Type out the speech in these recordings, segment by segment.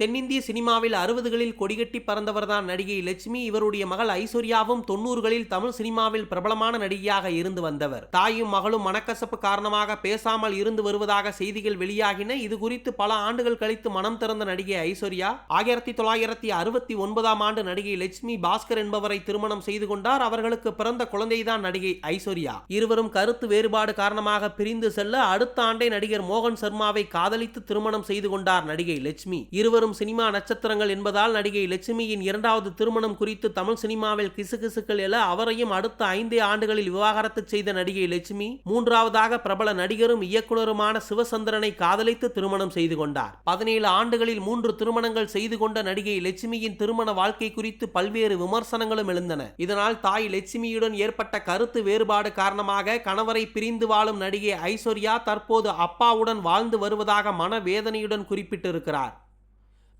தென்னிந்திய சினிமாவில் அறுபதுகளில் கொடிகட்டி பறந்தவர்தான் நடிகை லட்சுமி. இவருடைய மகள் ஐஸ்வர்யாவும் தொண்ணூறுகளில் தமிழ் சினிமாவில் பிரபலமான நடிகையாக இருந்து வந்தவர். தாயும் மகளும் மனக்கசப்பு காரணமாக பேசாமல் இருந்து வருவதாக செய்திகள் வெளியாகின. இது குறித்து பல ஆண்டுகள் கழித்து மனம் திறந்த நடிகை ஐஸ்வர்யா ஆயிரத்தி தொள்ளாயிரத்தி அறுபத்தி ஒன்பதாம் ஆண்டு நடிகை லட்சுமி பாஸ்கர் என்பவரை திருமணம் செய்து கொண்டார். அவர்களுக்கு பிறந்த குழந்தைதான் நடிகை ஐஸ்வர்யா. இருவரும் கருத்து வேறுபாடு காரணமாக பிரிந்து செல்ல அடுத்த ஆண்டே நடிகர் மோகன் சர்மாவை காதலித்து திருமணம் செய்து கொண்டார் நடிகை லட்சுமி. இருவரும் சினிமா நட்சத்திரங்கள் என்பதால் நடிகை லட்சுமியின் இரண்டாவது திருமணம் குறித்து தமிழ் சினிமாவில் கிசுகிசுக்கள் எழ அவரையும் அடுத்த ஐந்தே ஆண்டுகளில் விவாகரத்து செய்த நடிகை லட்சுமி மூன்றாவதாக பிரபல நடிகரும் இயக்குனருமான சிவசந்திரனை காதலித்து திருமணம் செய்து கொண்டார். பதினேழு ஆண்டுகளில் மூன்று திருமணங்கள் செய்து கொண்ட நடிகை லட்சுமியின் திருமண வாழ்க்கை குறித்து பல்வேறு விமர்சனங்களும் எழுந்தன. இதனால் தாய் லட்சுமியுடன் ஏற்பட்ட கருத்து வேறுபாடு காரணமாக கணவரை பிரிந்து வாழும் நடிகை ஐஸ்வர்யா தற்போது அப்பாவுடன் வாழ்ந்து வருவதாக மனவேதனையுடன் குறிப்பிட்டிருக்கிறார்.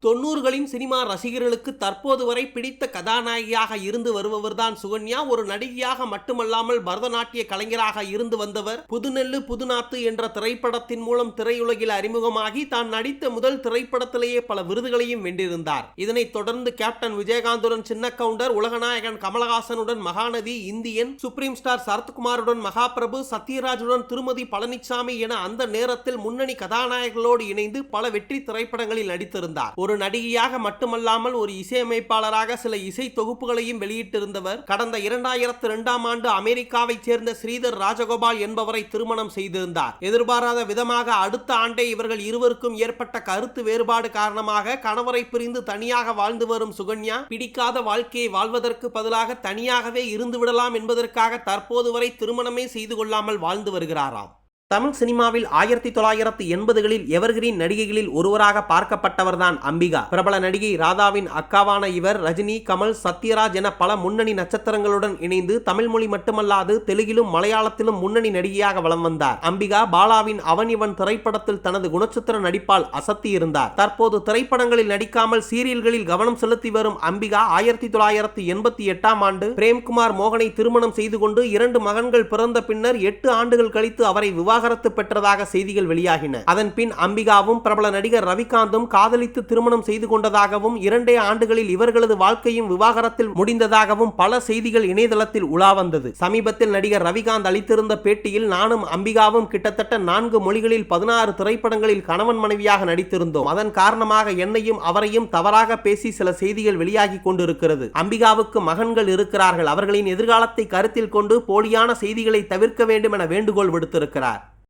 தொண்ணூறுகளின் சினிமா ரசிகர்களுக்கு தற்போது வரை பிடித்த கதாநாயகியாக இருந்து வருபவர்தான் சுகன்யா. ஒரு நடிகையாக மட்டுமல்லாமல் பரதநாட்டிய கலைஞராக இருந்து வந்தவர் புதுநெல்லு புதுநாத்து என்ற திரைப்படத்தின் மூலம் திரையுலகில் அறிமுகமாகி தான் நடித்த முதல் திரைப்படத்திலேயே பல விருதுகளையும் வென்றிருந்தார். இதனைத் தொடர்ந்து கேப்டன் விஜயகாந்துடன் சின்ன கவுண்டர் உலகநாயகன் கமலஹாசனுடன் மகாநதி இந்தியன் சுப்ரீம் ஸ்டார் சரத்குமாருடன் மகாபிரபு சத்யராஜுடன் திருமதி பழனிசாமி என அந்த நேரத்தில் முன்னணி கதாநாயகர்களோடு இணைந்து பல வெற்றி திரைப்படங்களில் நடித்திருந்தார். ஒரு நடிகையாக மட்டுமல்லாமல் ஒரு இசையமைப்பாளராக சில இசை தொகுப்புகளையும் வெளியிட்டிருந்தவர் கடந்த இரண்டாயிரத்து இரண்டாம் ஆண்டு அமெரிக்காவைச் சேர்ந்த ஸ்ரீதர் ராஜகோபால் என்பவரை திருமணம் செய்திருந்தார். எதிர்பாராத விதமாக அடுத்த ஆண்டே இவர்கள் இருவருக்கும் ஏற்பட்ட கருத்து வேறுபாடு காரணமாக கணவரை பிரிந்து தனியாக வாழ்ந்து வரும் சுகன்யா பிடிக்காத வாழ்க்கையை வாழ்வதற்கு பதிலாக தனியாகவே இருந்து விடலாம் என்பதற்காக தற்போது வரை திருமணமே செய்து கொள்ளாமல் வாழ்ந்து வருகிறாராம். தமிழ் சினிமாவில் ஆயிரத்தி தொள்ளாயிரத்து எண்பதுகளில் எவர்கிரீன் நடிகைகளில் ஒருவராக பார்க்கப்பட்டவர்தான் அம்பிகா. பிரபல நடிகை ராதாவின் அக்காவான இவர் ரஜினி கமல் சத்யராஜ் என பல முன்னணி நட்சத்திரங்களுடன் இணைந்து தமிழ் மொழி மட்டுமல்லாது தெலுங்கிலும் மலையாளத்திலும் முன்னணி நடிகையாக வலம் வந்தார். அம்பிகா பாலாவின் அவன் இவன் திரைப்படத்தில் தனது குணச்சித்திர நடிப்பால் அசத்தி இருந்தார். தற்போது திரைப்படங்களில் நடிக்காமல் சீரியல்களில் கவனம் செலுத்தி வரும் அம்பிகா ஆயிரத்தி தொள்ளாயிரத்து எண்பத்தி எட்டாம் ஆண்டு பிரேம்குமார் மோகனை திருமணம் செய்து கொண்டு இரண்டு மகன்கள் பிறந்த பின்னர் எட்டு ஆண்டுகள் கழித்து அவரை விவாகரத்து பெற்றதாக செய்திகள் வெளியாகின. அதன் பின் அம்பிகாவும் பிரபல நடிகர் ரவிகாந்தும் காதலித்து திருமணம் செய்து கொண்டதாகவும் இரண்டே ஆண்டுகளில் இவர்களது வாழ்க்கையும் விவாகரத்தில் முடிந்ததாகவும் பல செய்திகள் இணையதளத்தில் உலா வந்தது. சமீபத்தில் நடிகர் ரவிகாந்த் அளித்திருந்த பேட்டியில் நானும் அம்பிகாவும் கிட்டத்தட்ட நான்கு மொழிகளில் பதினாறு திரைப்படங்களில் கணவன் மனைவியாக நடித்திருந்தோம். அதன் காரணமாக என்னையும் அவரையும் தவறாக பேசி சில செய்திகள் வெளியாகி கொண்டிருக்கிறது. அம்பிகாவுக்கு மகன்கள் இருக்கிறார்கள். அவர்களின் எதிர்காலத்தை கருத்தில் கொண்டு போலியான செய்திகளை தவிர்க்க வேண்டும் என வேண்டுகோள் விடுத்திருக்கிறார்.